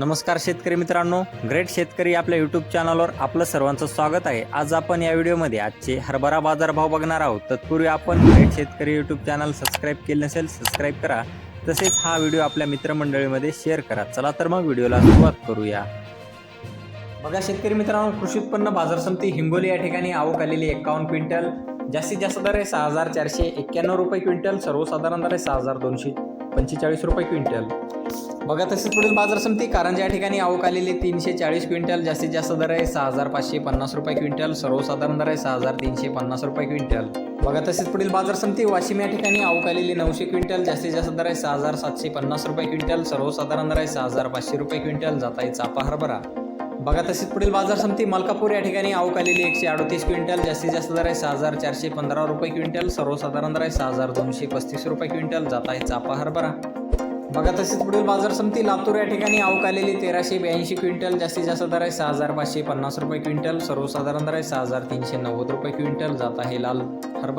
नमस्कार शेतकरी मित्रांनो ग्रेट शेतकरी आपल्या यूट्यूब चॅनलवर आपलं सर्वांचं स्वागत आहे. आज आपण या व्हिडिओमध्ये आजचे हरभरा बाजारभाव बघणार आहोत. तत्पूर्वी आपण ग्रेट शेतकरी यूट्यूब चॅनल सबस्क्राईब केले नसेल सबस्क्राईब करा. तसेच हा व्हिडिओ आपल्या मित्रमंडळीमध्ये शेअर करा. चला तर मग व्हिडिओला सुरुवात करूया. बघा शेतकरी मित्रांनो कृषी उत्पन्न बाजार समिती हिंगोली या ठिकाणी आवक आलेली एकावन्न क्विंटल. जास्तीत जास्त दर आहे सहा हजार चारशे एक्क्याण्णव रुपये क्विंटल सर्वसाधारण दर आहे सहा हजार दोनशे पंचेचाळीस रुपये क्विंटल. बघा तसेच पुढील बाजार समिती कारंजा या ठिकाणी आवक आलेली तीनशे चाळीस क्विंटल जास्तीत जास्त दर आहे सहा हजार पाचशे पन्नास रुपये क्विंटल सर्वसाधारण दर आहे सहा हजार तीनशे पन्नास रुपये क्विंटल. बघा तसेच पुढील बाजार समिती वाशिम या ठिकाणी आवक आलेली नऊशे क्विंटल जास्तीत जास्त दर आहे सहा हजार सातशे पन्नास रुपये क्विंटल सर्वसाधारण दर आहे सहा हजार पाचशे रुपये क्विंटल जात आहे चापा हरभरा. बघा तसेच पुढील बाजार समिती मलकापूर या ठिकाणी आवक आलेली एकशे अडतीस क्विंटल जास्तीत जास्त दर आहे सहा हजार चारशे पंधरा रुपये क्विंटल सर्वसाधारण दर आहे सहा हजार दोनशे पस्तीस रुपये क्विंटल जात आहे चापा हरभरा. बघा तसेच पुढील बाजार समिती लातूर या ठिकाणी आवक आलेली तेराशे ब्याऐंशी क्विंटल जास्तीत जास्त दर आहे सहा हजार पाचशे पन्नास रुपये क्विंटल सर्वसाधारण दर आहे सहा हजार तीनशे नव्वद रुपये क्विंटल जात आहे लाल हरभरा.